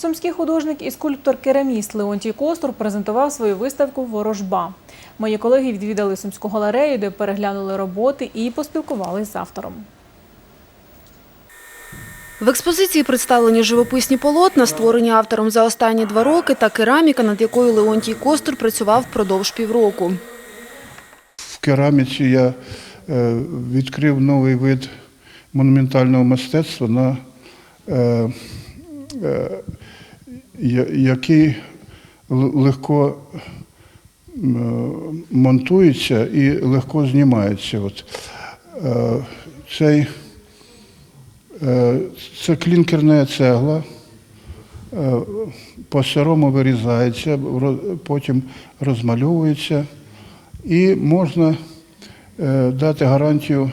Сумський художник і скульптор-кераміст Леонтій Костур презентував свою виставку Ворожба. Мої колеги відвідали Сумську галерею, де переглянули роботи і поспілкувалися з автором. В експозиції представлені живописні полотна, створені автором за останні два роки, та кераміка, над якою Леонтій Костур працював впродовж півроку. В кераміці я е, відкрив новий вид монументального мистецтва, на, е, е, який легко монтується і легко знімається. От. Е, Цей, е, це клінкерна цегла. Е, По сирому вирізається, потім розмальовується. І можна е, дати гарантію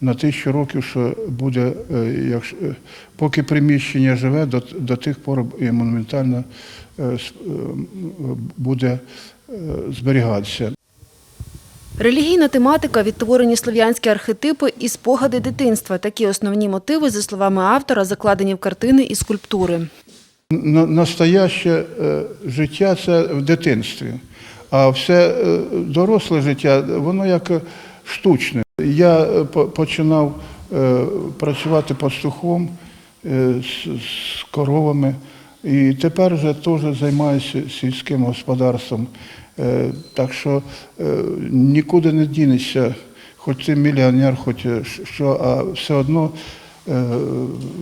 на тисячу років, що буде, е, якщо, е, поки приміщення живе, до, до тих пор і монументально е, буде зберігатися. Релігійна тематика, відтворені слов'янські архетипи і спогади дитинства. Такі основні мотиви, за словами автора, закладені в картини і скульптури. Настояще життя це в дитинстві, а все доросле життя, воно як штучне. Я е, по- починав е, працювати пастухом е, з, коровами, і тепер вже теж займаюся сільським господарством. Так що нікуди не дінешся, хоч ти мільйонер, хоч що, а все одно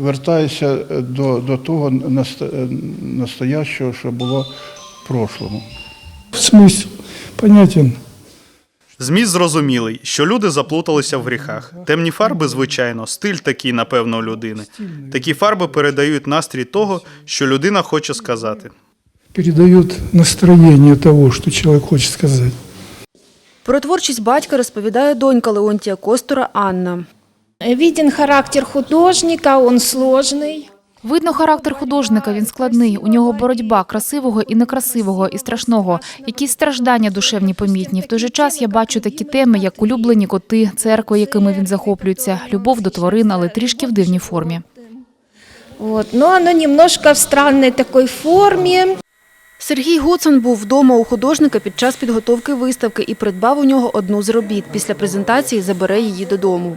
вертаєшся до, до того настоящого, що було в прошлому. Смысл понятен. Зміст зрозумілий, що люди заплуталися в гріхах. Темні фарби, звичайно, стиль такий, напевно, у людини. Такі фарби передають настрій того, що людина хоче сказати. Передают настроение того, что человек хочет сказать. Про творчість батька розповідає донька Леонтія Костура Анна. Виден характер художника, он сложный. Видно характер художника, він складний. У нього боротьба красивого і некрасивого, і страшного. Якісь страждання душевні помітні. В той же час я бачу такі теми, як улюблені коти, церкви, якими він захоплюється, любов до тварин, але трішки в дивній формі. Вот. Но оно немножко в странной такой форме. Сергій Гуцин був вдома у художника під час підготовки виставки і придбав у нього одну з робіт. Після презентації забере її додому.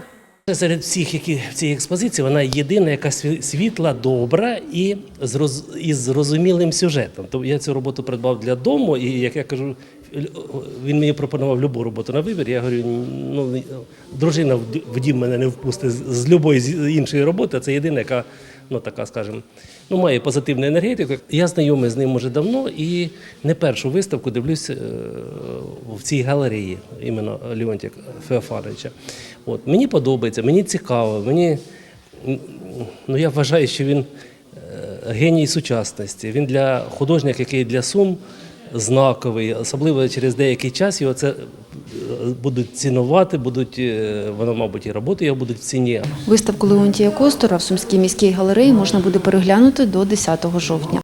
Серед всіх, які в цій експозиції, вона єдина, яка світла, добра і із зрозумілим сюжетом. Тобто я цю роботу придбав для дому, і як я кажу, він мені пропонував любу роботу на вибір. Я говорю, ну дружина в дім мене не впустить з- будь-якої з іншої роботи. Це єдина, яка, ну така, скажімо, ну має позитивну енергетику. Я знайомий з ним уже давно і не першу виставку дивлюсь е, в цій галереї, іменно Леонтія Феофановича. От мені подобається, мені цікаво, мені ну я вважаю, що він е, геній сучасності. Він для художника, який для Сум знаковий, особливо через деякий час його це е, будуть цінувати, будуть е, воно, мабуть, і роботи його будуть в ціні. Виставку Леонтія Костора в Сумській міській галереї можна буде переглянути до 10 жовтня.